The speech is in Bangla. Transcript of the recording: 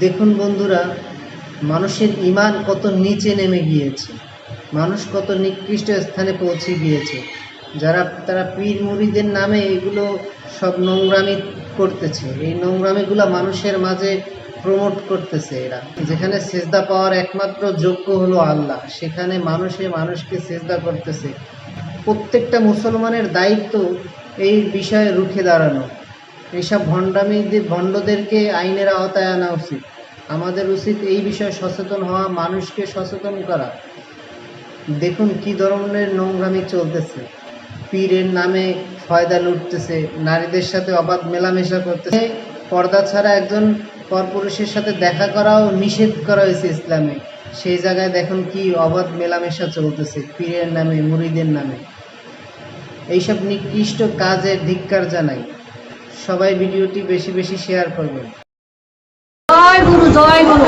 দেখুন বন্ধুরা, মানুষের ইমান কত নিচে নেমে গিয়েছে। মানুষ কত নিকৃষ্ট স্থানে পৌঁছে গিয়েছে। যারা, তারা পীর মুড়িদের নামে এগুলো সব নোংরামি করতেছে। এই নোংরামিগুলো মানুষের মাঝে প্রমোট করতেছে এরা। যেখানে সেজদা পাওয়ার একমাত্র যোগ্য হলো আল্লাহ। সেখানে মানুষে মানুষকে সেজদা করতেছে। প্রত্যেকটা মুসলমানের দায়িত্ব এই বিষয়ে রুখে দাঁড়ানো। এইসব ভণ্ডামিদের, ভণ্ডদেরকে আইনের আওতায় আনা উচিত। আমাদের উচিত এই বিষয়ে সচেতন হওয়া, মানুষকে সচেতন করা। দেখুন কি ধরনের নোংরামি চলতেছে। পীরের নামে ফয়দা লুটতেছে, নারীদের সাথে অবাধ মেলামেশা করতেছে। পর্দা ছাড়া একজন পরপুরুষের সাথে দেখা করাও নিষেধ করা হয়েছে ইসলামে। সেই জায়গায় দেখুন কি অবাধ মেলামেশা চলতেছে, পীরের নামে, মুড়িদের নামে। এইসব নিকৃষ্ট কাজে ধিক্কার জানাই। সবাই ভিডিওটি বেশি বেশি শেয়ার করবেন। জয় গুরু জয় গুরু.